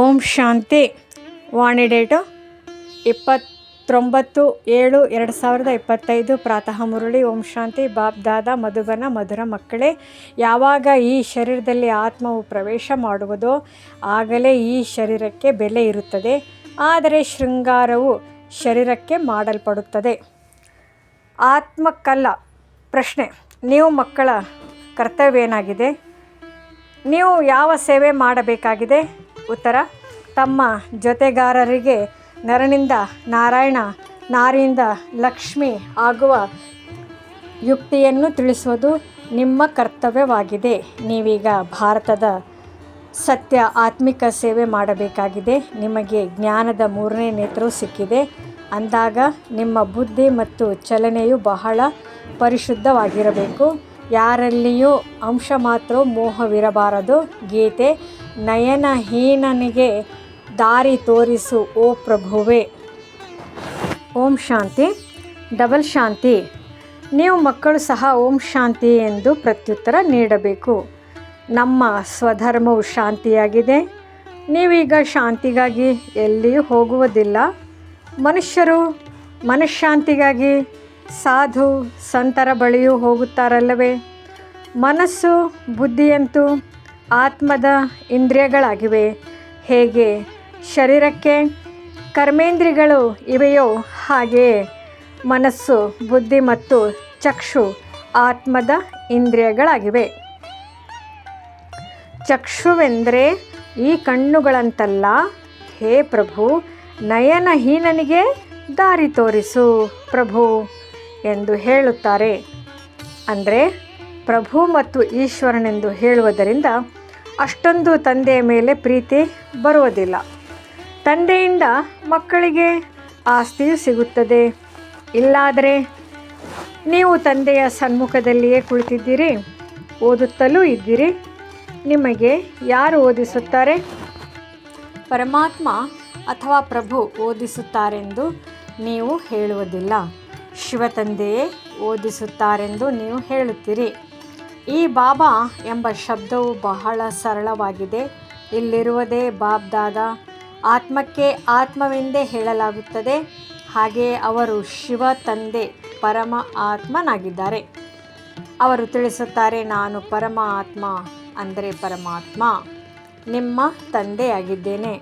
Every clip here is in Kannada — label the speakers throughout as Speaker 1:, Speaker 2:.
Speaker 1: ಓಂ ಶಾಂತಿ. ವಾಣಿ ಡೇಟು ಇಪ್ಪತ್ತೊಂಬತ್ತು ಏಳು ಎರಡು ಸಾವಿರದ ಇಪ್ಪತ್ತೈದು. ಪ್ರಾತಃ ಮುರುಳಿ, ಓಂ ಶಾಂತಿ ಬಾಬ್ ದಾದ, ಮಧುಬನ, ಮಧುರ ಮಕ್ಕಳೇ. ಯಾವಾಗ ಈ ಶರೀರದಲ್ಲಿ ಆತ್ಮವು ಪ್ರವೇಶ ಮಾಡುವುದೋ ಆಗಲೇ ಈ ಶರೀರಕ್ಕೆ ಬೆಲೆ ಇರುತ್ತದೆ. ಆದರೆ ಶೃಂಗಾರವು ಶರೀರಕ್ಕೆ ಮಾಡಲ್ಪಡುತ್ತದೆ. ಆತ್ಮಕ್ಕಲ್ಲ ಪ್ರಶ್ನೆ, ನೀವು ಮಕ್ಕಳ ಕರ್ತವ್ಯ ಏನಾಗಿದೆ? ನೀವು ಯಾವ ಸೇವೆ ಮಾಡಬೇಕಾಗಿದೆ? ಉತ್ತರ, ತಮ್ಮ ಜೊತೆಗಾರರಿಗೆ ನರನಿಂದ ನಾರಾಯಣ, ನಾರಿಯಿಂದ ಲಕ್ಷ್ಮಿ ಆಗುವ ಯುಕ್ತಿಯನ್ನು ತಿಳಿಸುವುದು ನಿಮ್ಮ ಕರ್ತವ್ಯವಾಗಿದೆ. ನೀವೀಗ ಭಾರತದ ಸತ್ಯ ಆತ್ಮಿಕ ಸೇವೆ ಮಾಡಬೇಕಾಗಿದೆ. ನಿಮಗೆ ಜ್ಞಾನದ ಮೂರನೇ ನೇತ್ರವು ಸಿಕ್ಕಿದೆ. ಅಂದಾಗ ನಿಮ್ಮ ಬುದ್ಧಿ ಮತ್ತು ಚಲನೆಯು ಬಹಳ ಪರಿಶುದ್ಧವಾಗಿರಬೇಕು. ಯಾರಲ್ಲಿಯೂ ಅಂಶ ಮಾತ್ರ ಮೋಹವಿರಬಾರದು. ಗೀತೆ ನಯನಹೀನನಿಗೆ ದಾರಿ ತೋರಿಸು, ಓ ಪ್ರಭುವೆ. ಓಂ ಶಾಂತಿ, ಡಬಲ್ ಶಾಂತಿ. ನೀವು ಮಕ್ಕಳು ಸಹ ಓಂ ಶಾಂತಿ ಎಂದು ಪ್ರತ್ಯುತ್ತರ ನೀಡಬೇಕು. ನಮ್ಮ ಸ್ವಧರ್ಮವು ಶಾಂತಿಯಾಗಿದೆ. ನೀವೀಗ ಶಾಂತಿಗಾಗಿ ಎಲ್ಲಿಯೂ ಹೋಗುವುದಿಲ್ಲ. ಮನುಷ್ಯರು ಮನಃಶಾಂತಿಗಾಗಿ ಸಾಧು, ಸಂತರ ಬಳಿಯೂ ಹೋಗುತ್ತಾರಲ್ಲವೇ? ಮನಸ್ಸು, ಬುದ್ಧಿಯಂತೂ ಆತ್ಮದ ಇಂದ್ರಿಯಗಳಾಗಿವೆ. ಹೇಗೆ? ಶರೀರಕ್ಕೆ ಕರ್ಮೇಂದ್ರಿಗಳು ಇವೆಯೋ ಹಾಗೆಯೇ ಮನಸ್ಸು, ಬುದ್ಧಿ ಮತ್ತು ಚಕ್ಷು ಆತ್ಮದ ಇಂದ್ರಿಯಗಳಾಗಿವೆ. ಚಕ್ಷುವೆಂದರೆ ಈ ಕಣ್ಣುಗಳಂತಲ್ಲ. ಹೇ ಪ್ರಭು, ನಯನಹೀನನಿಗೆ ದಾರಿ ತೋರಿಸು ಪ್ರಭು ಎಂದು ಹೇಳುತ್ತಾರೆ. ಅಂದರೆ ಪ್ರಭು ಮತ್ತು ಈಶ್ವರನೆಂದು ಹೇಳುವುದರಿಂದ ಅಷ್ಟೊಂದು ತಂದೆಯ ಮೇಲೆ ಪ್ರೀತಿ ಬರುವುದಿಲ್ಲ. ತಂದೆಯಿಂದ ಮಕ್ಕಳಿಗೆ ಆಸ್ತಿಯು ಸಿಗುತ್ತದೆ. ಇಲ್ಲಾದರೆ ನೀವು ತಂದೆಯ ಸನ್ಮುಖದಲ್ಲಿಯೇ ಕುಳಿತಿದ್ದೀರಿ. ಓದುತ್ತಲೂ ಇದ್ದೀರಿ. ನಿಮಗೆ ಯಾರು ಓದಿಸುತ್ತಾರೆ? ಪರಮಾತ್ಮ ಅಥವಾ ಪ್ರಭು ಓದಿಸುತ್ತಾರೆಂದು ನೀವು ಹೇಳುವುದಿಲ್ಲ. ಶಿವತಂದೆಯೇ ಓದಿಸುತ್ತಾರೆಂದು ನೀವು ಹೇಳುತ್ತೀರಿ. ಈ ಬಾಬಾ ಎಂಬ ಶಬ್ದವು ಬಹಳ ಸರಳವಾಗಿದೆ. ಇಲ್ಲಿರುವುದೇ ಬಾಬ್ ದಾದ ಆತ್ಮಕ್ಕೆ ಆತ್ಮವೆಂದೇ ಹೇಳಲಾಗುತ್ತದೆ. ಹಾಗೆಯೇ ಅವರು ಶಿವ ತಂದೆ, ಪರಮ ಆತ್ಮನಾಗಿದ್ದಾರೆ. ಅವರು ತಿಳಿಸುತ್ತಾರೆ, ನಾನು ಪರಮ ಆತ್ಮ ಅಂದರೆ ಪರಮಾತ್ಮ, ನಿಮ್ಮ ತಂದೆಯಾಗಿದ್ದೇನೆ.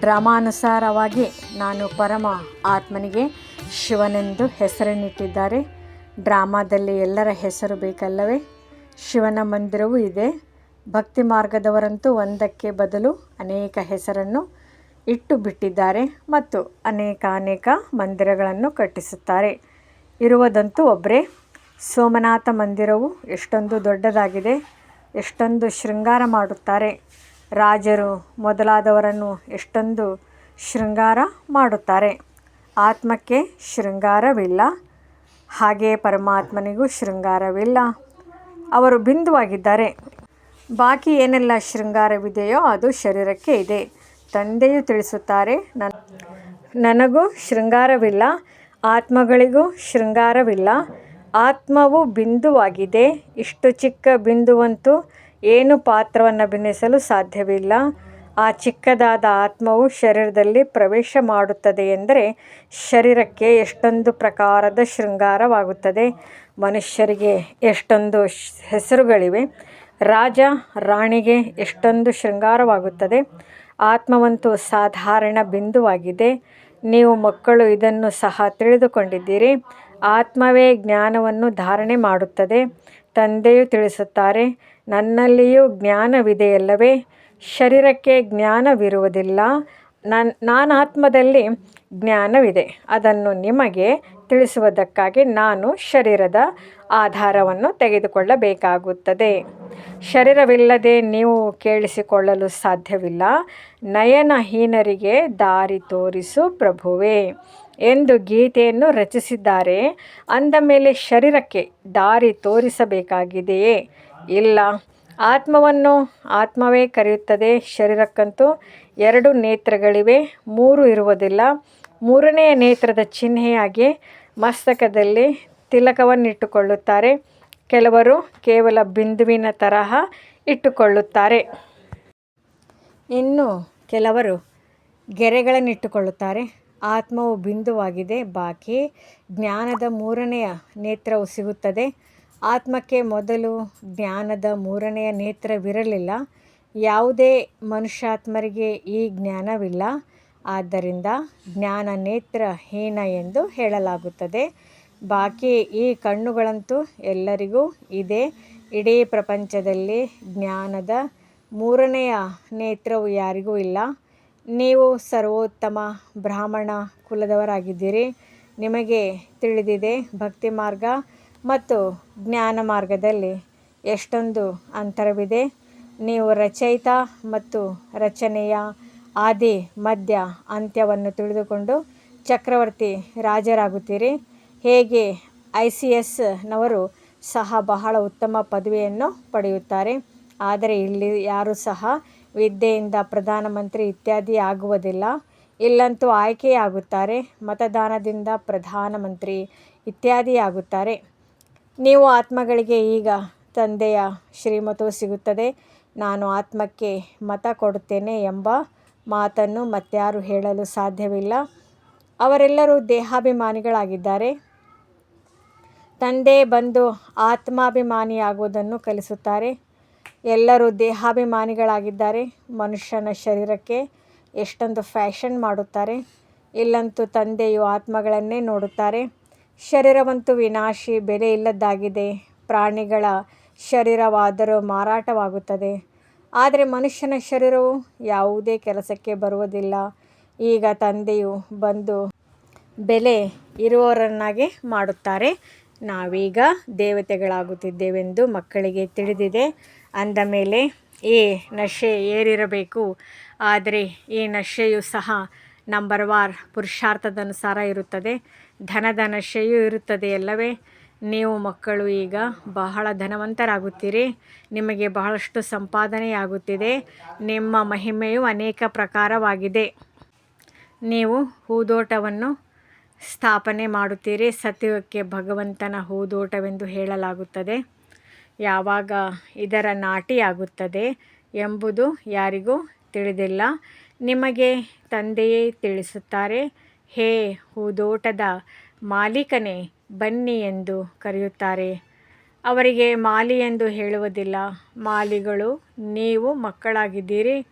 Speaker 1: ಡ್ರಾಮಾನುಸಾರವಾಗಿ ನಾನು ಪರಮ ಆತ್ಮನಿಗೆ ಶಿವನೆಂದು ಹೆಸರನ್ನಿಟ್ಟಿದ್ದಾರೆ. ಡ್ರಾಮಾದಲ್ಲಿ ಎಲ್ಲರ ಹೆಸರು ಬೇಕಲ್ಲವೇ? ಶಿವನ ಮಂದಿರವೂ ಇದೆ. ಭಕ್ತಿ ಮಾರ್ಗದವರಂತೂ ಒಂದಕ್ಕೆ ಬದಲು ಅನೇಕ ಹೆಸರನ್ನು ಇಟ್ಟು ಬಿಟ್ಟಿದ್ದಾರೆ ಮತ್ತು ಅನೇಕ ಅನೇಕ ಮಂದಿರಗಳನ್ನು ಕಟ್ಟಿಸುತ್ತಾರೆ. ಇರುವುದಂತೂ ಒಬ್ಬರೇ ಸೋಮನಾಥ ಮಂದಿರವು ಎಷ್ಟೊಂದು ದೊಡ್ಡದಾಗಿದೆ, ಎಷ್ಟೊಂದು ಶೃಂಗಾರ ಮಾಡುತ್ತಾರೆ. ರಾಜರು ಮೊದಲಾದವರನ್ನು ಎಷ್ಟೊಂದು ಶೃಂಗಾರ ಮಾಡುತ್ತಾರೆ. ಆತ್ಮಕ್ಕೆ ಶೃಂಗಾರವಿಲ್ಲ ಹಾಗೆಯೇ ಪರಮಾತ್ಮನಿಗೂ ಶೃಂಗಾರವಿಲ್ಲ. ಅವರು ಬಿಂದುವಾಗಿದ್ದಾರೆ. ಬಾಕಿ ಏನೆಲ್ಲ ಶೃಂಗಾರವಿದೆಯೋ ಅದು ಶರೀರಕ್ಕೆ ಇದೆ. ತಂದೆಯು ತಿಳಿಸುತ್ತಾರೆ ನನ್ನ ನನಗೂ ಶೃಂಗಾರವಿಲ್ಲ, ಆತ್ಮಗಳಿಗೂ ಶೃಂಗಾರವಿಲ್ಲ. ಆತ್ಮವು ಬಿಂದುವಾಗಿದೆ. ಇಷ್ಟು ಚಿಕ್ಕ ಬಿಂದುವಂತೂ ಏನು ಪಾತ್ರವನ್ನು ಬಿನ್ನಿಸಲು ಸಾಧ್ಯವಿಲ್ಲ. ಆ ಚಿಕ್ಕದಾದ ಆತ್ಮವು ಶರೀರದಲ್ಲಿ ಪ್ರವೇಶ ಮಾಡುತ್ತದೆ ಎಂದರೆ ಶರೀರಕ್ಕೆ ಎಷ್ಟೊಂದು ಪ್ರಕಾರದ ಶೃಂಗಾರವಾಗುತ್ತದೆ. ಮನುಷ್ಯರಿಗೆ ಎಷ್ಟೊಂದು ಹೆಸರುಗಳಿವೆ. ರಾಜ ರಾಣಿಗೆ ಎಷ್ಟೊಂದು ಶೃಂಗಾರವಾಗುತ್ತದೆ. ಆತ್ಮವಂತೂ ಸಾಧಾರಣ ಬಿಂದುವಾಗಿದೆ. ನೀವು ಮಕ್ಕಳು ಇದನ್ನು ಸಹ ತಿಳಿದುಕೊಂಡಿದ್ದೀರಿ. ಆತ್ಮವೇ ಜ್ಞಾನವನ್ನು ಧಾರಣೆ ಮಾಡುತ್ತದೆ. ತಂದೆಯು ತಿಳಿಸುತ್ತಾರೆ, ನನ್ನಲ್ಲಿಯೂ ಜ್ಞಾನವಿದೆಯಲ್ಲವೇ? ಶರೀರಕ್ಕೆ ಜ್ಞಾನವಿರುವುದಿಲ್ಲ. ನನ್ನ ನಾನಾತ್ಮದಲ್ಲಿ ಜ್ಞಾನವಿದೆ. ಅದನ್ನು ನಿಮಗೆ ತಿಳಿಸುವುದಕ್ಕಾಗಿ ನಾನು ಶರೀರದ ಆಧಾರವನ್ನು ತೆಗೆದುಕೊಳ್ಳಬೇಕಾಗುತ್ತದೆ. ಶರೀರವಿಲ್ಲದೆ ನೀವು ಕೇಳಿಸಿಕೊಳ್ಳಲು ಸಾಧ್ಯವಿಲ್ಲ. ನಯನಹೀನರಿಗೆ ದಾರಿ ತೋರಿಸು ಪ್ರಭುವೇ ಎಂದು ಗೀತೆಯನ್ನು ರಚಿಸಿದ್ದಾರೆ. ಅಂದ ಮೇಲೆ ಶರೀರಕ್ಕೆ ದಾರಿ ತೋರಿಸಬೇಕಾಗಿದೆಯೇ? ಇಲ್ಲ. ಆತ್ಮವನ್ನು ಆತ್ಮವೇ ಕರೆಯುತ್ತದೆ ಶರೀರಕ್ಕಂತೂ. ಎರಡು ನೇತ್ರಗಳಿವೆ, ಮೂರು ಇರುವುದಿಲ್ಲ. ಮೂರನೆಯ ನೇತ್ರದ ಚಿಹ್ನೆಯಾಗಿ ಮಸ್ತಕದಲ್ಲಿ ತಿಲಕವನ್ನಿಟ್ಟುಕೊಳ್ಳುತ್ತಾರೆ. ಕೆಲವರು ಕೇವಲ ಬಿಂದುವಿನ ತರಹ ಇಟ್ಟುಕೊಳ್ಳುತ್ತಾರೆ. ಇನ್ನು ಕೆಲವರು ಗೆರೆಗಳನ್ನಿಟ್ಟುಕೊಳ್ಳುತ್ತಾರೆ. ಆತ್ಮವು ಬಿಂದುವಾಗಿದೆ, ಬಾಕಿ ಜ್ಞಾನದ ಮೂರನೆಯ ನೇತ್ರವು ಸಿಗುತ್ತದೆ. ಆತ್ಮಕ್ಕೆ ಮೊದಲು ಜ್ಞಾನದ ಮೂರನೆಯ ನೇತ್ರವಿರಲಿಲ್ಲ. ಯಾವುದೇ ಮನುಷ್ಯಾತ್ಮರಿಗೆ ಈ ಜ್ಞಾನವಿಲ್ಲ. ಆದ್ದರಿಂದ ಜ್ಞಾನ ನೇತ್ರ ಹೀನ ಎಂದು ಹೇಳಲಾಗುತ್ತದೆ. ಬಾಕಿ ಈ ಕಣ್ಣುಗಳಂತೂ ಎಲ್ಲರಿಗೂ ಇದೆ. ಇಡೀ ಪ್ರಪಂಚದಲ್ಲಿ ಜ್ಞಾನದ ಮೂರನೆಯ ನೇತ್ರವು ಯಾರಿಗೂ ಇಲ್ಲ. ನೀವು ಸರ್ವೋತ್ತಮ ಬ್ರಾಹ್ಮಣ ಕುಲದವರಾಗಿದ್ದೀರಿ. ನಿಮಗೆ ತಿಳಿದಿದೆ ಭಕ್ತಿ ಮಾರ್ಗ ಮತ್ತು ಜ್ಞಾನ ಮಾರ್ಗದಲ್ಲಿ ಎಷ್ಟೊಂದು ಅಂತರವಿದೆ. ನೀವು ರಚಯಿತ ಮತ್ತು ರಚನೆಯ ಆದಿ, ಮಧ್ಯ ಅಂತ್ಯವನ್ನು ತಿಳಿದುಕೊಂಡು ಚಕ್ರವರ್ತಿ ರಾಜರಾಗುತ್ತೀರಿ. ಹೇಗೆ ಐ ಸಿ ಎಸ್ನವರು ಸಹ ಬಹಳ ಉತ್ತಮ ಪದವಿಯನ್ನು ಪಡೆಯುತ್ತಾರೆ. ಆದರೆ ಇಲ್ಲಿ ಯಾರೂ ಸಹ ವಿದ್ಯೆಯಿಂದ ಪ್ರಧಾನಮಂತ್ರಿ ಇತ್ಯಾದಿ ಆಗುವುದಿಲ್ಲ. ಇಲ್ಲಂತೂ ಆಯ್ಕೆಯಾಗುತ್ತಾರೆ. ಮತದಾನದಿಂದ ಪ್ರಧಾನಮಂತ್ರಿ ಇತ್ಯಾದಿ ಆಗುತ್ತಾರೆ ನೀವು ಆತ್ಮಗಳಿಗೆ ಈಗ ತಂದೆಯ ಶ್ರೀಮತವು ಸಿಗುತ್ತದೆ. ನಾನು ಆತ್ಮಕ್ಕೆ ಮತ ಕೊಡುತ್ತೇನೆ ಎಂಬ ಮಾತನ್ನು ಮತ್ಯಾರು ಹೇಳಲು ಸಾಧ್ಯವಿಲ್ಲ. ಅವರೆಲ್ಲರೂ ದೇಹಾಭಿಮಾನಿಗಳಾಗಿದ್ದಾರೆ. ತಂದೆ ಬಂದು ಆತ್ಮಾಭಿಮಾನಿಯಾಗುವುದನ್ನು ಕಲಿಸುತ್ತಾರೆ. ಎಲ್ಲರೂ ದೇಹಾಭಿಮಾನಿಗಳಾಗಿದ್ದಾರೆ. ಮನುಷ್ಯನ ಶರೀರಕ್ಕೆ ಎಷ್ಟೊಂದು ಫ್ಯಾಷನ್ ಮಾಡುತ್ತಾರೆ. ಇಲ್ಲಂತೂ ತಂದೆಯು ಆತ್ಮಗಳನ್ನೇ ನೋಡುತ್ತಾರೆ. ಶರೀರವಂತೂ ವಿನಾಶಿ, ಬೆಲೆ ಇಲ್ಲದ್ದಾಗಿದೆ. ಪ್ರಾಣಿಗಳ ಶರೀರವಾದರೂ ಮಾರಾಟವಾಗುತ್ತದೆ. ಆದರೆ ಮನುಷ್ಯನ ಶರೀರವು ಯಾವುದೇ ಕೆಲಸಕ್ಕೆ ಬರುವುದಿಲ್ಲ. ಈಗ ತಂದೆಯು ಬಂದು ಬೆಲೆ ಇರುವವರನ್ನಾಗಿ ಮಾಡುತ್ತಾರೆ. ನಾವೀಗ ದೇವತೆಗಳಾಗುತ್ತಿದ್ದೇವೆಂದು ಮಕ್ಕಳಿಗೆ ತಿಳಿದಿದೆ. ಅಂದ ಮೇಲೆ, ಈ ನಶೆ ಏರಿರಬೇಕು. ಆದರೆ ಈ ನಶೆಯು ಸಹ ನಂಬರ್ ವಾರ್ ಪುರುಷಾರ್ಥದನುಸಾರ ಇರುತ್ತದೆ. ಧನದ ನಶೆಯೂ ಇರುತ್ತದೆ ಅಲ್ಲವೇ? ನೀವು ಮಕ್ಕಳು ಈಗ ಬಹಳ ಧನವಂತರಾಗುತ್ತೀರಿ. ನಿಮಗೆ ಬಹಳಷ್ಟು ಸಂಪಾದನೆಯಾಗುತ್ತಿದೆ. ನಿಮ್ಮ ಮಹಿಮೆಯು ಅನೇಕ ಪ್ರಕಾರವಾಗಿದೆ. ನೀವು ಹೂದೋಟವನ್ನು ಸ್ಥಾಪನೆ ಮಾಡುತ್ತೀರಿ. ಸತ್ಯಕ್ಕೆ ಭಗವಂತನ ಹೂದೋಟವೆಂದು ಹೇಳಲಾಗುತ್ತದೆ. ಯಾವಾಗ ಇದರ ನಾಟಿಯಾಗುತ್ತದೆ ಎಂಬುದು ಯಾರಿಗೂ ತಿಳಿದಿಲ್ಲ. ನಿಮಗೆ ತಂದೆಯೇ ತಿಳಿಸುತ್ತಾರೆ. ಹೇ ಹೂದೋಟದ ಮಾಲೀಕನೇ ಬನ್ನಿ ಎಂದು ಕರೆಯುತ್ತಾರೆ. ಅವರಿಗೆ ಮಾಲಿ ಎಂದು ಹೇಳುವುದಿಲ್ಲ. ಮಾಲಿಗಳು, ನೀವು ಮಕ್ಕಳಾಗಿದ್ದೀರಿ.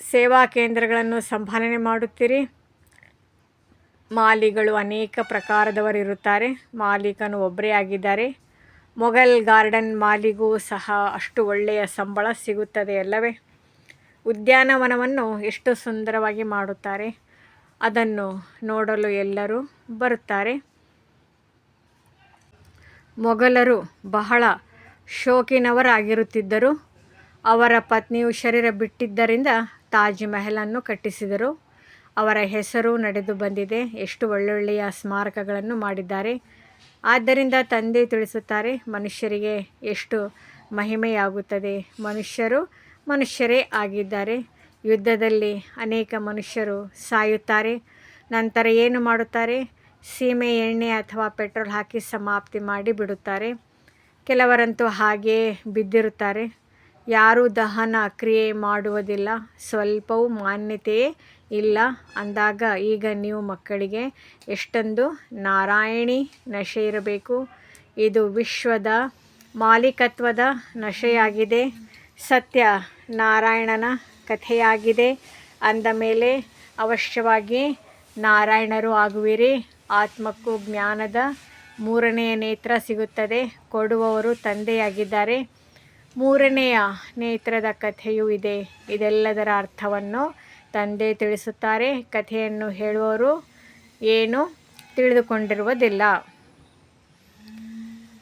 Speaker 1: ಸೇವಾ ಕೇಂದ್ರಗಳನ್ನು ಸಂಪಾದನೆ ಮಾಡುತ್ತೀರಿ. ಮಾಲಿಗಳು ಅನೇಕ ಪ್ರಕಾರದವರಿರುತ್ತಾರೆ. ಮಾಲೀಕನು ಒಬ್ಬರೇ ಆಗಿದ್ದಾರೆ. ಮೊಘಲ್ ಗಾರ್ಡನ್ ಮಾಲಿಗೂ ಸಹ ಅಷ್ಟು ಒಳ್ಳೆಯ ಸಂಬಳ ಸಿಗುತ್ತದೆ ಅಲ್ಲವೇ? ಉದ್ಯಾನವನವನ್ನು ಎಷ್ಟು ಸುಂದರವಾಗಿ ಮಾಡುತ್ತಾರೆ. ಅದನ್ನು ನೋಡಲು ಎಲ್ಲರೂ ಬರುತ್ತಾರೆ. ಮೊಘಲರು ಬಹಳ ಶೋಕಿನವರಾಗಿರುತ್ತಿದ್ದರು. ಅವರ ಪತ್ನಿಯು ಶರೀರ ಬಿಟ್ಟಿದ್ದರಿಂದ ತಾಜ್ ಮಹಲನ್ನು ಕಟ್ಟಿಸಿದರು. ಅವರ ಹೆಸರು ನಡೆದು ಬಂದಿದೆ. ಎಷ್ಟು ಒಳ್ಳೊಳ್ಳೆಯ ಸ್ಮಾರಕಗಳನ್ನು ಮಾಡಿದ್ದಾರೆ. ಆದ್ದರಿಂದ ತಂದೆ ತಿಳಿಸುತ್ತಾರೆ, ಮನುಷ್ಯರಿಗೆ ಎಷ್ಟು ಮಹಿಮೆಯಾಗುತ್ತದೆ. ಮನುಷ್ಯರು ಮನುಷ್ಯರೇ ಆಗಿದ್ದಾರೆ. ಯುದ್ಧದಲ್ಲಿ ಅನೇಕ ಮನುಷ್ಯರು ಸಾಯುತ್ತಾರೆ. ನಂತರ ಏನು ಮಾಡುತ್ತಾರೆ? ಸೀಮೆ ಎಣ್ಣೆ ಅಥವಾ ಪೆಟ್ರೋಲ್ ಹಾಕಿ ಸಮಾಪ್ತಿ ಮಾಡಿ ಬಿಡುತ್ತಾರೆ. ಕೆಲವರಂತೂ ಹಾಗೆಯೇ ಬಿದ್ದಿರುತ್ತಾರೆ. ಯಾರೂ ದಹನ ಕ್ರಿಯೆ ಮಾಡುವುದಿಲ್ಲ. ಸ್ವಲ್ಪವೂ ಮಾನ್ಯತೆಯೇ ಇಲ್ಲ. ಅಂದಾಗ ಈಗ ನೀವು ಮಕ್ಕಳಿಗೆ ಎಷ್ಟೊಂದು ನಾರಾಯಣಿ ನಶೆ ಇರಬೇಕು. ಇದು ವಿಶ್ವದ ಮಾಲೀಕತ್ವದ ನಶೆಯಾಗಿದೆ. ಸತ್ಯ ನಾರಾಯಣನ ಕಥೆಯಾಗಿದೆ. ಅಂದ ಮೇಲೆ, ಅವಶ್ಯವಾಗಿ ನಾರಾಯಣರು ಆಗುವಿರಿ. ಆತ್ಮಕ್ಕೂ ಜ್ಞಾನದ ಮೂರನೆಯ ನೇತ್ರ ಸಿಗುತ್ತದೆ. ಕೊಡುವವರು ತಂದೆಯಾಗಿದ್ದಾರೆ. ಮೂರನೆಯ ನೇತ್ರದ ಕಥೆಯೂ ಇದೆ. ಇದೆಲ್ಲದರ ಅರ್ಥವನ್ನು ತಂದೆ ತಿಳಿಸುತ್ತಾರೆ. ಕಥೆಯನ್ನು ಹೇಳುವವರು ಏನು ತಿಳಿದುಕೊಂಡಿರುವುದಿಲ್ಲ.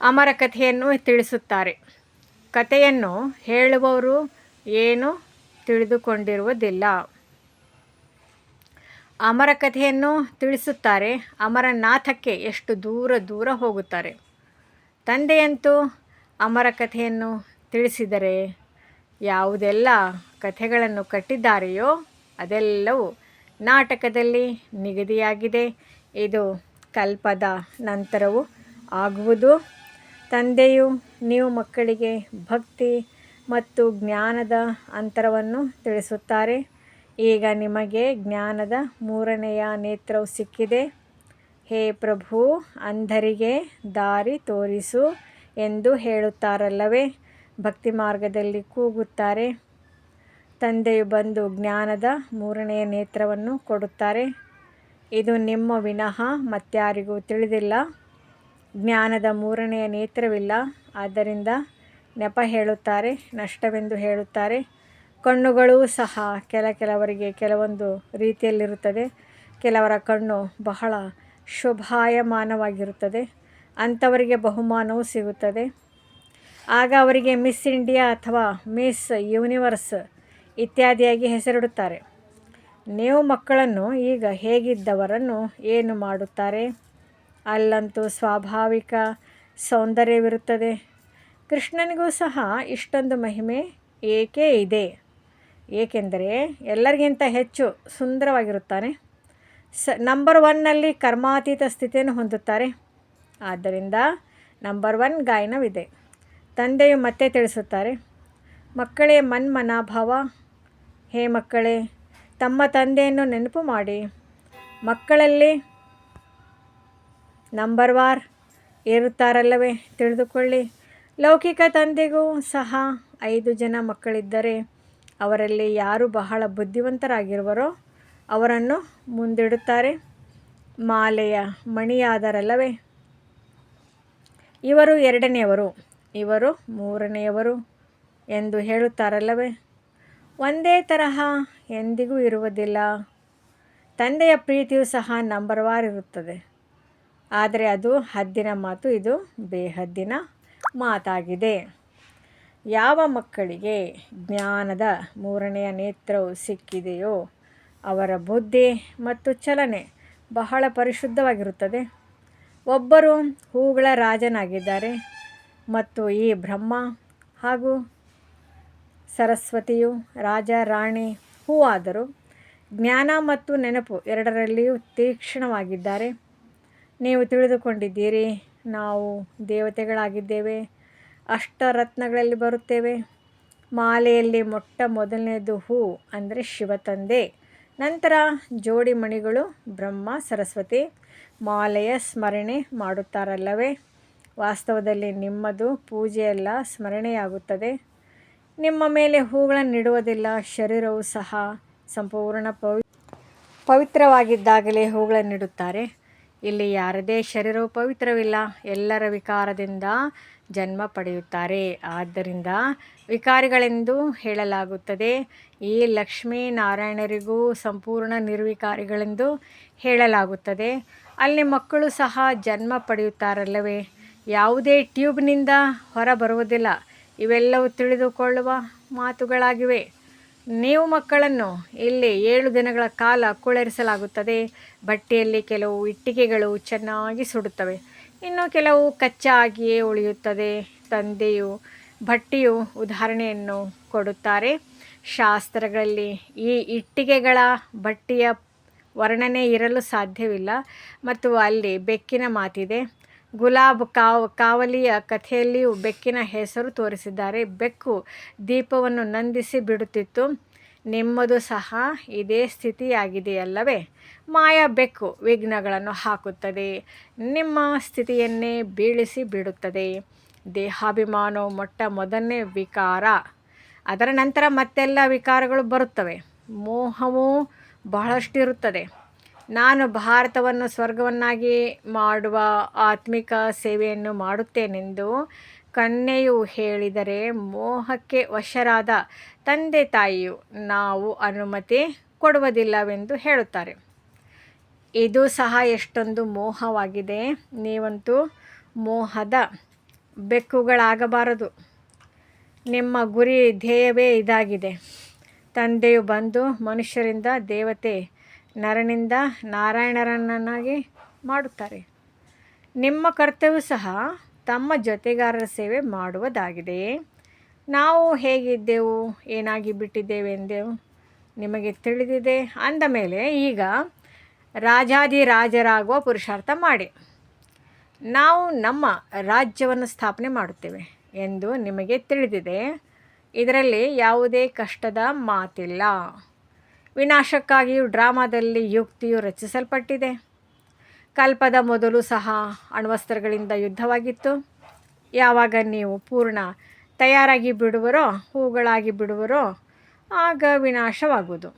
Speaker 1: ಅಮರ ಕಥೆಯನ್ನು ತಿಳಿಸುತ್ತಾರೆ. ಕಥೆಯನ್ನು ಹೇಳುವವರು ಏನು ತಿಳಿದುಕೊಂಡಿರುವುದಿಲ್ಲ. ಅಮರ ಕಥೆಯನ್ನು ತಿಳಿಸುತ್ತಾರೆ. ಅಮರನಾಥಕ್ಕೆ ಎಷ್ಟು ದೂರ ದೂರ ಹೋಗುತ್ತಾರೆ. ತಂದೆಯಂತೂ ಅಮರ ಕಥೆಯನ್ನು ತಿಳಿಸಿದರೆ ಯಾವುದೆಲ್ಲ ಕಥೆಗಳನ್ನು ಕಟ್ಟಿದ್ದಾರೆಯೋ ಅದೆಲ್ಲವೂ ನಾಟಕದಲ್ಲಿ ನಿಗದಿಯಾಗಿದೆ. ಇದು ಕಲ್ಪದ ನಂತರವೂ ಆಗುವುದು. ತಂದೆಯು ನೀವು ಮಕ್ಕಳಿಗೆ ಭಕ್ತಿ ಮತ್ತು ಜ್ಞಾನದ ಅಂತರವನ್ನು ತಿಳಿಸುತ್ತಾರೆ. ಈಗ ನಿಮಗೆ ಜ್ಞಾನದ ಮೂರನೆಯ ನೇತ್ರವು ಸಿಕ್ಕಿದೆ. ಹೇ ಪ್ರಭು, ಅಂಧರಿಗೆ ದಾರಿ ತೋರಿಸು ಎಂದು ಹೇಳುತ್ತಾರಲ್ಲವೇ? ಭಕ್ತಿ ಮಾರ್ಗದಲ್ಲಿ ಕೂಗುತ್ತಾರೆ. ತಂದೆಯು ಬಂದು ಜ್ಞಾನದ ಮೂರನೆಯ ನೇತ್ರವನ್ನು ಕೊಡುತ್ತಾರೆ. ಇದು ನಿಮ್ಮ ವಿನಃ ಮತ್ತಾರಿಗೂ ತಿಳಿದಿಲ್ಲ. ಜ್ಞಾನದ ಮೂರನೆಯ ನೇತ್ರವಿಲ್ಲ. ಆದ್ದರಿಂದ ನೆಪ ಹೇಳುತ್ತಾರೆ, ನಷ್ಟವೆಂದು ಹೇಳುತ್ತಾರೆ. ಕಣ್ಣುಗಳೂ ಸಹ ಕೆಲ ಕೆಲವರಿಗೆ ಕೆಲವೊಂದು ರೀತಿಯಲ್ಲಿರುತ್ತದೆ. ಕೆಲವರ ಕಣ್ಣು ಬಹಳ ಶುಭಾಯಮಾನವಾಗಿರುತ್ತದೆ. ಅಂಥವರಿಗೆ ಬಹುಮಾನವೂ ಸಿಗುತ್ತದೆ. ಆಗ ಅವರಿಗೆ ಮಿಸ್ ಇಂಡಿಯಾ ಅಥವಾ ಮಿಸ್ ಯೂನಿವರ್ಸ್ ಇತ್ಯಾದಿಯಾಗಿ ಹೆಸರಿಡುತ್ತಾರೆ. ನೀವು ಮಕ್ಕಳನ್ನು ಈಗ ಹೇಗಿದ್ದವರನ್ನು ಏನು ಮಾಡುತ್ತಾರೆ? ಅಲ್ಲಂತೂ ಸ್ವಾಭಾವಿಕ ಸೌಂದರ್ಯವಿರುತ್ತದೆ. ಕೃಷ್ಣನಿಗೂ ಸಹ ಇಷ್ಟೊಂದು ಮಹಿಮೆ ಏಕೆ ಇದೆ? ಏಕೆಂದರೆ ಎಲ್ಲರಿಗಿಂತ ಹೆಚ್ಚು ಸುಂದರವಾಗಿರುತ್ತಾನೆ. ಸ ನಂಬರ್ ಒನ್ನಲ್ಲಿ ಕರ್ಮಾತೀತ ಸ್ಥಿತಿಯನ್ನು ಹೊಂದುತ್ತಾರೆ. ಆದ್ದರಿಂದ ನಂಬರ್ ಒನ್ ಗಾಯನವಿದೆ. ತಂದೆಯು ಮತ್ತೆ ತಿಳಿಸುತ್ತಾರೆ, ಮಕ್ಕಳೇ ಮನ್ಮನಾಭಾವ ಹೇ ಮಕ್ಕಳೇ, ತಮ್ಮ ತಂದೆಯನ್ನು ನೆನಪು ಮಾಡಿ. ಮಕ್ಕಳಲ್ಲಿ ನಂಬರ್ ವಾರ್ ಏರುತ್ತಾರಲ್ಲವೇ, ತಿಳಿದುಕೊಳ್ಳಿ. ಲೌಕಿಕ ತಂದೆಗೂ ಸಹ ಐದು ಜನ ಮಕ್ಕಳಿದ್ದರೆ ಅವರಲ್ಲಿ ಯಾರು ಬಹಳ ಬುದ್ಧಿವಂತರಾಗಿರುವರೋ ಅವರನ್ನು ಮುಂದಿಡುತ್ತಾರೆ. ಮಾಲೆಯ ಮಣಿಯಾದರಲ್ಲವೇ? ಇವರು ಎರಡನೆಯವರು, ಇವರು ಮೂರನೆಯವರು ಎಂದು ಹೇಳುತ್ತಾರಲ್ಲವೇ? ಒಂದೇ ತರಹ ಎಂದಿಗೂ ಇರುವುದಿಲ್ಲ. ತಂದೆಯ ಪ್ರೀತಿಯು ಸಹ ನಂಬರ್ ವಾರ್ ಇರುತ್ತದೆ ಆದರೆ ಅದು ಹದ್ದಿನ ಮಾತು, ಇದು ಬೇಹದ್ದಿನ ಮಾತಾಗಿದೆ. ಯಾವ ಮಕ್ಕಳಿಗೆ ಜ್ಞಾನದ ಮೂರನೆಯ ನೇತ್ರವು ಸಿಕ್ಕಿದೆಯೋ ಅವರ ಬುದ್ಧಿ ಮತ್ತು ಚಲನೆ ಬಹಳ ಪರಿಶುದ್ಧವಾಗಿರುತ್ತದೆ. ಒಬ್ಬರು ಹೂಗಳ ರಾಜನಾಗಿದ್ದಾರೆ ಮತ್ತು ಈ ಬ್ರಹ್ಮ ಹಾಗೂ ಸರಸ್ವತಿಯು ರಾಜ, ರಾಣಿ ಹೂವಾದರು ಜ್ಞಾನ ಮತ್ತು ನೆನಪು ಎರಡರಲ್ಲಿಯೂ ತೀಕ್ಷ್ಣವಾಗಿದ್ದಾರೆ. ನೀವು ತಿಳಿದುಕೊಂಡಿದ್ದೀರಿ ನಾವು ದೇವತೆಗಳಾಗಿದ್ದೇವೆ. ಅಷ್ಟರತ್ನಗಳಲ್ಲಿ ಬರುತ್ತೇವೆ. ಮಾಲೆಯಲ್ಲಿ ಮೊಟ್ಟ ಮೊದಲನೇದು ಹೂ ಅಂದರೆ ಶಿವತಂದೆ. ನಂತರ ಜೋಡಿ ಮಣಿಗಳು ಬ್ರಹ್ಮ, ಸರಸ್ವತಿ ಮಾಲೆಯ ಸ್ಮರಣೆ ಮಾಡುತ್ತಾರಲ್ಲವೇ? ವಾಸ್ತವದಲ್ಲಿ ನಿಮ್ಮದು ಪೂಜೆಯೆಲ್ಲ ಸ್ಮರಣೆಯಾಗುತ್ತದೆ. ನಿಮ್ಮ ಮೇಲೆ ಹೂಗಳನ್ನು ಇಡುವುದಿಲ್ಲ ಶರೀರವು ಸಹ ಸಂಪೂರ್ಣ ಪವಿ, ಪವಿತ್ರವಾಗಿದ್ದಾಗಲೇ ಹೂಗಳನ್ನಿಡುತ್ತಾರೆ ಇಲ್ಲಿ ಯಾರದೇ ಶರೀರವು ಪವಿತ್ರವಿಲ್ಲ, ಎಲ್ಲರ ವಿಕಾರದಿಂದ ಜನ್ಮ ಪಡೆಯುತ್ತಾರೆ. ಆದ್ದರಿಂದ ವಿಕಾರಿಗಳೆಂದು ಹೇಳಲಾಗುತ್ತದೆ. ಈ ಲಕ್ಷ್ಮೀನಾರಾಯಣರಿಗೂ ಸಂಪೂರ್ಣ ನಿರ್ವಿಕಾರಿಗಳೆಂದು ಹೇಳಲಾಗುತ್ತದೆ. ಅಲ್ಲಿ ಮಕ್ಕಳು ಸಹ ಜನ್ಮ ಪಡೆಯುತ್ತಾರಲ್ಲವೇ? ಯಾವುದೇ ಟ್ಯೂಬ್ನಿಂದ ಹೊರ ಬರುವುದಿಲ್ಲ ಇವೆಲ್ಲವೂ ತಿಳಿದುಕೊಳ್ಳುವ ಮಾತುಗಳಾಗಿವೆ. ನೀವು ಮಕ್ಕಳನ್ನು ಇಲ್ಲಿ ಏಳು ದಿನಗಳ ಕಾಲ ಕುಳ್ಳರಿಸಲಾಗುತ್ತದೆ. ಬಟ್ಟೆಯಲ್ಲಿ ಕೆಲವು ಇಟ್ಟಿಗೆಗಳು ಚೆನ್ನಾಗಿ ಸುಡುತ್ತವೆ. ಇನ್ನು ಕೆಲವು ಕಚ್ಚಾಗಿಯೇ ಉಳಿಯುತ್ತದೆ. ತಂದೆಯು ಭಟ್ಟಿಯು ಉದಾಹರಣೆಯನ್ನು ಕೊಡುತ್ತಾರೆ. ಶಾಸ್ತ್ರಗಳಲ್ಲಿ ಈ ಇಟ್ಟಿಗೆಗಳ ಬಟ್ಟೆಯ ವರ್ಣನೆ ಇರಲು ಸಾಧ್ಯವಿಲ್ಲ. ಮತ್ತು ಅಲ್ಲಿ ಬೆಕ್ಕಿನ ಮಾತಿದೆ. ಗುಲಾಬ್ ಕಾವ್, ಕಾವಲಿಯ ಕಥೆಯಲ್ಲಿಯೂ ಬೆಕ್ಕಿನ ಹೆಸರು ತೋರಿಸಿದ್ದಾರೆ. ಬೆಕ್ಕು ದೀಪವನ್ನು ನಂದಿಸಿ ಬಿಡುತ್ತಿತ್ತು. ನಿಮ್ಮದು ಸಹ ಇದೇ ಸ್ಥಿತಿಯಾಗಿದೆಯಲ್ಲವೇ? ಮಾಯಾ ಬೆಕ್ಕು ವಿಘ್ನಗಳನ್ನು ಹಾಕುತ್ತದೆ. ನಿಮ್ಮ ಸ್ಥಿತಿಯನ್ನೇ ಬೀಳಿಸಿ ಬಿಡುತ್ತದೆ. ದೇಹಾಭಿಮಾನವು ಮೊಟ್ಟ ಮೊದಲನೇ ವಿಕಾರ. ಅದರ ನಂತರ ಮತ್ತೆಲ್ಲ ವಿಕಾರಗಳು ಬರುತ್ತವೆ. ಮೋಹವು ಬಹಳಷ್ಟಿರುತ್ತದೆ. ನಾನು ಭಾರತವನ್ನು ಸ್ವರ್ಗವನ್ನಾಗಿ ಮಾಡುವ ಆತ್ಮಿಕ ಸೇವೆಯನ್ನು ಮಾಡುತ್ತೇನೆಂದು ಕನ್ಯೆಯು ಹೇಳಿದರೆ ಮೋಹಕ್ಕೆ ವಶರಾದ ತಂದೆ ತಾಯಿಯು ನಾವು ಅನುಮತಿ ಕೊಡುವುದಿಲ್ಲವೆಂದು ಹೇಳುತ್ತಾರೆ. ಇದು ಸಹ ಎಷ್ಟೊಂದು ಮೋಹವಾಗಿದೆ. ನೀವಂತೂ ಮೋಹದ ಬೆಕ್ಕುಗಳಾಗಬಾರದು. ನಿಮ್ಮ ಗುರಿ ಧ್ಯೇಯವೇ ಇದಾಗಿದೆ. ತಂದೆಯು ಬಂದು ಮನುಷ್ಯರಿಂದ ದೇವತೆ ನರನಿಂದ ನಾರಾಯಣರನ್ನಾಗಿ ಮಾಡುತ್ತಾರೆ. ನಿಮ್ಮ ಕರ್ತವ್ಯ ಸಹ ತಮ್ಮ ಜೊತೆಗಾರರ ಸೇವೆ ಮಾಡುವುದಾಗಿದೆ. ನಾವು ಹೇಗಿದ್ದೆವು? ಏನಾಗಿ ಬಿಟ್ಟಿದ್ದೇವೆ ಎಂದೆವು? ನಿಮಗೆ ತಿಳಿದಿದೆ. ಅಂದ ಮೇಲೆ ಈಗ ರಾಜಾದಿರಾಜರಾಗುವ ಪುರುಷಾರ್ಥ ಮಾಡಿ. ನಾವು ನಮ್ಮ ರಾಜ್ಯವನ್ನು ಸ್ಥಾಪನೆ ಮಾಡುತ್ತೇವೆ ಎಂದು ನಿಮಗೆ ತಿಳಿದಿದೆ. ಇದರಲ್ಲಿ ಯಾವುದೇ ಕಷ್ಟದ ಮಾತಿಲ್ಲ. ವಿನಾಶಕ್ಕಾಗಿಯೂ ಡ್ರಾಮಾದಲ್ಲಿ ಯುಕ್ತಿಯು ರಚಿಸಲ್ಪಟ್ಟಿದೆ. ಕಲ್ಪದ ಮೊದಲು ಸಹ ಅಣ್ವಸ್ತ್ರಗಳಿಂದ ಯುದ್ಧವಾಗಿತ್ತು. ಯಾವಾಗ ನೀವು ಪೂರ್ಣ ತಯಾರಾಗಿ ಬಿಡುವರೋ, ಹೂಗಳಾಗಿ ಬಿಡುವರೋ, ಆಗ ವಿನಾಶವಾಗುವುದು.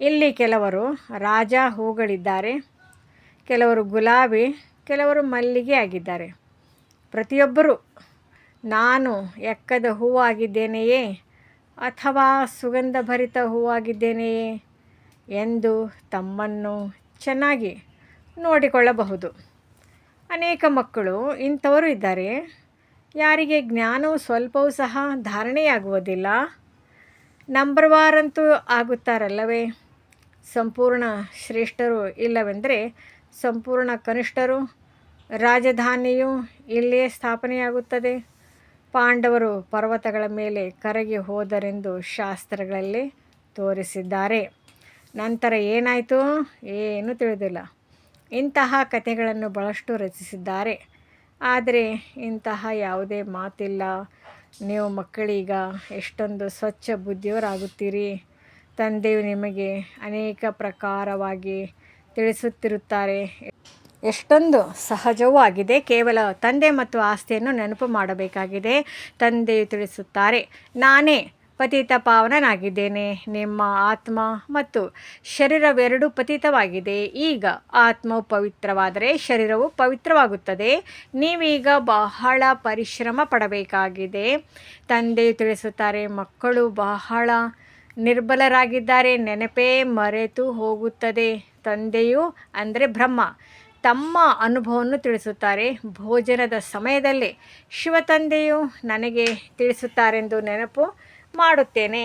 Speaker 1: ಇಲ್ಲಿ ಕೆಲವರು ರಾಜ ಹೂಗಳಿದ್ದಾರೆ, ಕೆಲವರು ಗುಲಾಬಿ, ಕೆಲವರು ಮಲ್ಲಿಗೆ ಆಗಿದ್ದಾರೆ. ಪ್ರತಿಯೊಬ್ಬರೂ, ನಾನು ಎಕ್ಕದ ಹೂವಾಗಿದ್ದೇನೆಯೇ ಅಥವಾ ಸುಗಂಧಭರಿತ ಹೂವಾಗಿದ್ದೇನೆಯೇ ಎಂದು ತಮ್ಮನ್ನು ಚೆನ್ನಾಗಿ ನೋಡಿಕೊಳ್ಳಬಹುದು. ಅನೇಕ ಮಕ್ಕಳು ಇಂಥವರು ಇದ್ದಾರೆ. ಯಾರಿಗೆ ಜ್ಞಾನವು ಸ್ವಲ್ಪವೂ ಸಹ ಧಾರಣೆಯಾಗುವುದಿಲ್ಲ. ನಂಬರ್ ವಾರ್ ಅಂತೂ ಆಗುತ್ತಾರಲ್ಲವೇ? ಸಂಪೂರ್ಣ ಶ್ರೇಷ್ಠರು ಇಲ್ಲವೆಂದರೆ ಸಂಪೂರ್ಣ ಕನಿಷ್ಠರು ರಾಜಧಾನಿಯು ಇಲ್ಲಿಯೇ ಸ್ಥಾಪನೆಯಾಗುತ್ತದೆ. ಪಾಂಡವರು ಪರ್ವತಗಳ ಮೇಲೆ ಕರಗಿ ಹೋದರೆಂದು ಶಾಸ್ತ್ರಗಳಲ್ಲಿ ತೋರಿಸಿದ್ದಾರೆ. ನಂತರ ಏನಾಯಿತು? ಏನೂ ತಿಳಿದಿಲ್ಲ. ಇಂತಹ ಕಥೆಗಳನ್ನು ಬಹಳಷ್ಟು ರಚಿಸಿದ್ದಾರೆ. ಆದರೆ ಇಂತಹ ಯಾವುದೇ ಮಾತಿಲ್ಲ. ನೀವು ಮಕ್ಕಳೀಗ ಎಷ್ಟೊಂದು ಸ್ವಚ್ಛ ಬುದ್ಧಿಯವರಾಗುತ್ತೀರಿ? ತಂದೆಯು ನಿಮಗೆ ಅನೇಕ ಪ್ರಕಾರವಾಗಿ ತಿಳಿಸುತ್ತಿರುತ್ತಾರೆ. ಎಷ್ಟೊಂದು ಸಹಜವೂ ಆಗಿದೆ ಕೇವಲ ತಂದೆ ಮತ್ತು ಆಸ್ತಿಯನ್ನು ನೆನಪು ಮಾಡಬೇಕಾಗಿದೆ. ತಂದೆಯು ತಿಳಿಸುತ್ತಾರೆ, ನಾನೇ ಪತಿತ ಪಾವನನಾಗಿದ್ದೇನೆ. ನಿಮ್ಮ ಆತ್ಮ ಮತ್ತು ಶರೀರವೆರಡೂ ಪತಿತವಾಗಿದೆ. ಈಗ ಆತ್ಮವು ಪವಿತ್ರವಾದರೆ ಶರೀರವು ಪವಿತ್ರವಾಗುತ್ತದೆ. ನೀವೀಗ ಬಹಳ ಪರಿಶ್ರಮ ಪಡಬೇಕಾಗಿದೆ. ತಂದೆಯು ತಿಳಿಸುತ್ತಾರೆ, ಮಕ್ಕಳು ಬಹಳ ನಿರ್ಬಲರಾಗಿದ್ದಾರೆ. ನೆನಪೇ ಮರೆತು ಹೋಗುತ್ತದೆ. ತಂದೆಯು, ಅಂದರೆ ಬ್ರಹ್ಮ ತಮ್ಮ ಅನುಭವವನ್ನು ತಿಳಿಸುತ್ತಾರೆ. ಭೋಜನದ ಸಮಯದಲ್ಲಿ ಶಿವತಂದೆಯು ನನಗೆ ತಿಳಿಸುತ್ತಾರೆಂದು ನೆನಪು ಮಾಡುತ್ತೇನೆ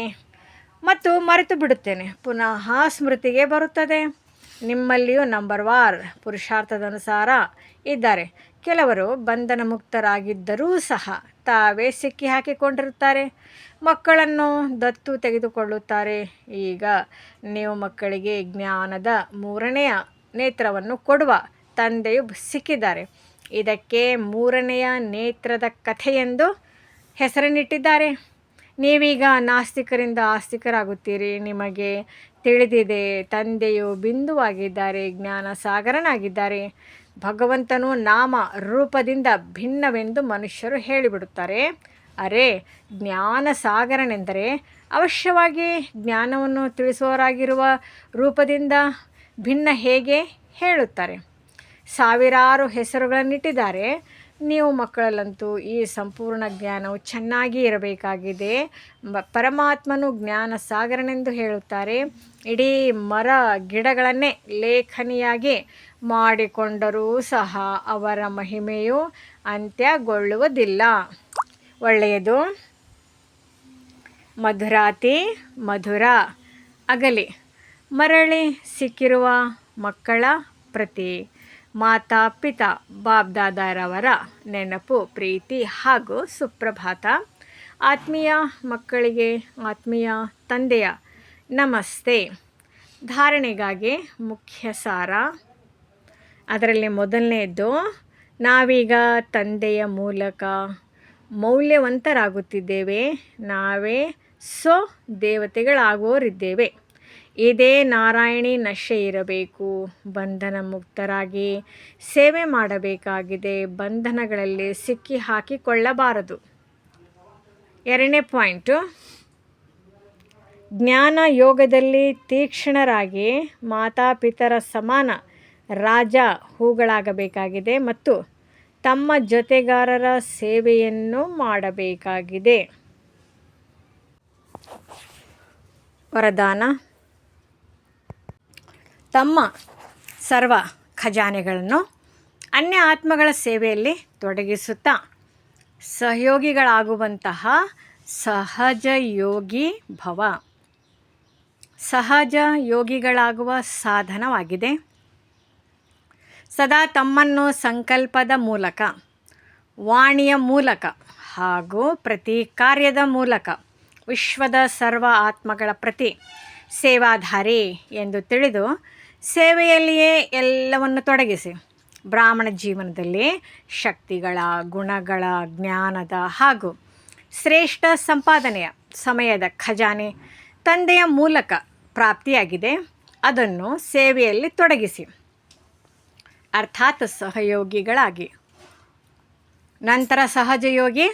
Speaker 1: ಮತ್ತು ಮರೆತು ಬಿಡುತ್ತೇನೆ. ಪುನಃ ಸ್ಮೃತಿಗೆ ಬರುತ್ತದೆ. ನಿಮ್ಮಲ್ಲಿಯೂ ನಂಬರ್ ವಾರ್ ಪುರುಷಾರ್ಥದನುಸಾರ ಇದ್ದಾರೆ. ಕೆಲವರು ಬಂಧನ ಮುಕ್ತರಾಗಿದ್ದರೂ ಸಹ ತಾವೇ ಸಿಕ್ಕಿ ಹಾಕಿಕೊಂಡಿರುತ್ತಾರೆ. ಮಕ್ಕಳನ್ನು ದತ್ತು ತೆಗೆದುಕೊಳ್ಳುತ್ತಾರೆ. ಈಗ ನೀವು ಮಕ್ಕಳಿಗೆ ಜ್ಞಾನದ ಮೂರನೆಯ ನೇತ್ರವನ್ನು ಕೊಡುವ ತಂದೆಯು ಸಿಕ್ಕಿದ್ದಾರೆ. ಇದಕ್ಕೆ ಮೂರನೆಯ ನೇತ್ರದ ಕಥೆಯೆಂದು ಹೆಸರನ್ನಿಟ್ಟಿದ್ದಾರೆ. ನೀವೀಗ ನಾಸ್ತಿಕರಿಂದ ಆಸ್ತಿಕರಾಗುತ್ತೀರಿ. ನಿಮಗೆ ತಿಳಿದಿದೆ, ತಂದೆಯು ಬಿಂದುವಾಗಿದ್ದಾರೆ ಜ್ಞಾನ ಸಾಗರನಾಗಿದ್ದಾರೆ ಭಗವಂತನು ನಾಮ ರೂಪದಿಂದ ಭಿನ್ನವೆಂದು ಮನುಷ್ಯರು ಹೇಳಿಬಿಡುತ್ತಾರೆ. ಅರೆ ಜ್ಞಾನ ಸಾಗರನೆಂದರೆ ಅವಶ್ಯವಾಗಿ ಜ್ಞಾನವನ್ನು ತಿಳಿಸುವವರಾಗಿರುವ ರೂಪದಿಂದ ಭಿನ್ನ ಹೇಗೆ ಹೇಳುತ್ತಾರೆ? ಸಾವಿರಾರು ಹೆಸರುಗಳನ್ನಿಟ್ಟಿದ್ದಾರೆ. ನೀವು ಮಕ್ಕಳಲ್ಲಂತೂ ಈ ಸಂಪೂರ್ಣ ಜ್ಞಾನವು ಚೆನ್ನಾಗಿ ಇರಬೇಕಾಗಿದೆ. ಪರಮಾತ್ಮನು ಜ್ಞಾನ ಸಾಗರನೆಂದು ಹೇಳುತ್ತಾರೆ. ಇಡೀ ಮರ ಗಿಡಗಳನ್ನೇ ಲೇಖನಿಯಾಗಿ ಮಾಡಿಕೊಂಡರೂ ಸಹ ಅವರ ಮಹಿಮೆಯು ಅಂತ್ಯಗೊಳ್ಳುವುದಿಲ್ಲ. ಒಳ್ಳೆಯದು. ಮಧುರಾತಿ, ಮಧುರ, ಅಗಲಿ. ಮರಳಿ ಸಿಕ್ಕಿರುವ ಮಕ್ಕಳ ಪ್ರತಿ ಮಾತಾ ಪಿತಾ ಬಾಬ್ದಾದಾರವರ ನೆನಪು, ಪ್ರೀತಿ ಹಾಗೂ ಸುಪ್ರಭಾತ. ಆತ್ಮೀಯ ಮಕ್ಕಳಿಗೆ, ಆತ್ಮೀಯ ತಂದೆಯ ನಮಸ್ತೆ. ಧಾರಣೆಗಾಗಿ ಮುಖ್ಯ ಸಾರ. ಅದರಲ್ಲಿ ಮೊದಲನೆಯದು ನಾವೀಗ ತಂದೆಯ ಮೂಲಕ ಮೌಲ್ಯವಂತರಾಗುತ್ತಿದ್ದೇವೆ. ನಾವೇ ಸೊ ದೇವತೆಗಳಾಗುವವರಿದ್ದೇವೆ ಇದೇ ನಾರಾಯಣಿ ನಶೆ ಇರಬೇಕು, ಬಂಧನ ಮುಕ್ತರಾಗಿ ಸೇವೆ ಮಾಡಬೇಕಾಗಿದೆ, ಬಂಧನಗಳಲ್ಲಿ ಸಿಕ್ಕಿ ಹಾಕಿಕೊಳ್ಳಬಾರದು. ಎರಡನೇ ಪಾಯಿಂಟು, ಜ್ಞಾನ ಯೋಗದಲ್ಲಿ ತೀಕ್ಷ್ಣರಾಗಿ ಮಾತಾಪಿತರ ಸಮಾನ ರಾಜ ಹೂಗಳಾಗಬೇಕಾಗಿದೆ ಮತ್ತು ತಮ್ಮ ಜೊತೆಗಾರರ ಸೇವೆಯನ್ನು ಮಾಡಬೇಕಾಗಿದೆ. ವರದಾನ. ತಮ್ಮ ಸರ್ವ ಖಜಾನೆಗಳನ್ನು ಅನ್ಯ ಆತ್ಮಗಳ ಸೇವೆಯಲ್ಲಿ ತೊಡಗಿಸುತ್ತಾ ಸಹಯೋಗಿಗಳಾಗುವಂತಹ ಸಹಜ ಯೋಗಿ ಭವ. ಸಹಜ ಯೋಗಿಗಳಾಗುವ ಸಾಧನವಾಗಿದೆ. ಸದಾ ತಮ್ಮನ್ನು ಸಂಕಲ್ಪದ ಮೂಲಕ, ವಾಣಿಯ ಮೂಲಕ ಹಾಗೂ ಪ್ರತಿ ಕಾರ್ಯದ ಮೂಲಕ ವಿಶ್ವದ ಸರ್ವ ಆತ್ಮಗಳ ಪ್ರತಿ ಸೇವಾಧಾರಿ ಎಂದು ತಿಳಿದು ಸೇವೆಯಲ್ಲಿಯೇ ಎಲ್ಲವನ್ನು ತೊಡಗಿಸಿ. ಬ್ರಾಹ್ಮಣ ಜೀವನದಲ್ಲಿ ಶಕ್ತಿಗಳ, ಗುಣಗಳ, ಜ್ಞಾನದ ಹಾಗೂ ಶ್ರೇಷ್ಠ ಸಂಪಾದನೆಯ ಸಮಯದ ಖಜಾನೆ ತಂದೆಯ ಮೂಲಕ ಪ್ರಾಪ್ತಿಯಾಗಿದೆ. ಅದನ್ನು ಸೇವೆಯಲ್ಲಿ ತೊಡಗಿಸಿ. ಅರ್ಥಾತ್ ಸಹಯೋಗಿಗಳಾಗಿ. ನಂತರ ಸಹಜಯೋಗಿ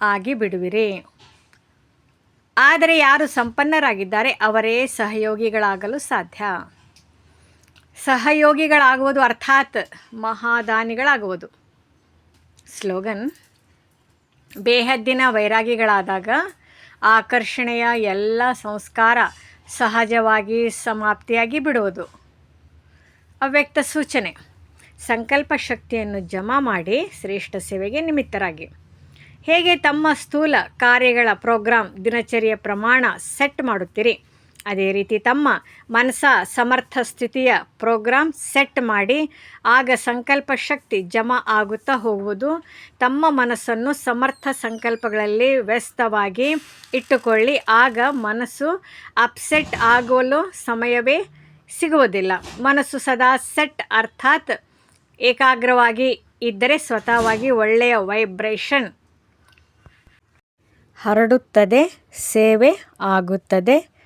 Speaker 1: ಆಗಿ ಬಿಡುವಿರಿ. ಆದರೆ ಯಾರು ಸಂಪನ್ನರಾಗಿದ್ದಾರೆ ಅವರೇ ಸಹಯೋಗಿಗಳಾಗಲು ಸಾಧ್ಯ. ಸಹಯೋಗಿಗಳಾಗುವುದು ಅರ್ಥಾತ್ ಮಹಾದಾನಿಗಳಾಗುವುದು. ಸ್ಲೋಗನ್, ಬೇಹದ್ದಿನ ವೈರಾಗಿಗಳಾದಾಗ ಆಕರ್ಷಣೆಯ ಎಲ್ಲ ಸಂಸ್ಕಾರ ಸಹಜವಾಗಿ ಸಮಾಪ್ತಿಯಾಗಿ ಬಿಡುವುದು. ಅವ್ಯಕ್ತ ಸೂಚನೆ, ಸಂಕಲ್ಪ ಶಕ್ತಿಯನ್ನು ಜಮಾ ಮಾಡಿ ಶ್ರೇಷ್ಠ ಸೇವೆಗೆ ನಿಮಿತ್ತರಾಗಿ. ಹೇಗೆ ತಮ್ಮ ಸ್ಥೂಲ ಕಾರ್ಯಗಳ ಪ್ರೋಗ್ರಾಂ ದಿನಚರಿಯ ಪ್ರಮಾಣ ಸೆಟ್ ಮಾಡುತ್ತೀರಿ? ಅದೇ ರೀತಿ ತಮ್ಮ ಮನಸ ಸಮರ್ಥ ಸ್ಥಿತಿಯ ಪ್ರೋಗ್ರಾಂ ಸೆಟ್ ಮಾಡಿ ಆಗ ಸಂಕಲ್ಪ ಶಕ್ತಿ ಜಮಾ ಆಗುತ್ತಾ ಹೋಗುವುದು. ತಮ್ಮ ಮನಸ್ಸನ್ನು ಸಮರ್ಥ ಸಂಕಲ್ಪಗಳಲ್ಲಿ ವ್ಯಸ್ತವಾಗಿ ಇಟ್ಟುಕೊಳ್ಳಿ. ಆಗ ಮನಸ್ಸು ಅಪ್ಸೆಟ್ ಆಗಲು ಸಮಯವೇ ಸಿಗುವುದಿಲ್ಲ. ಮನಸ್ಸು ಸದಾ ಸೆಟ್ ಅರ್ಥಾತ್ ಏಕಾಗ್ರವಾಗಿ ಇದ್ದರೆ ಸ್ವತಃವಾಗಿ ಒಳ್ಳೆಯ ವೈಬ್ರೇಷನ್ ಹರಡುತ್ತದೆ, ಸೇವೆ ಆಗುತ್ತದೆ.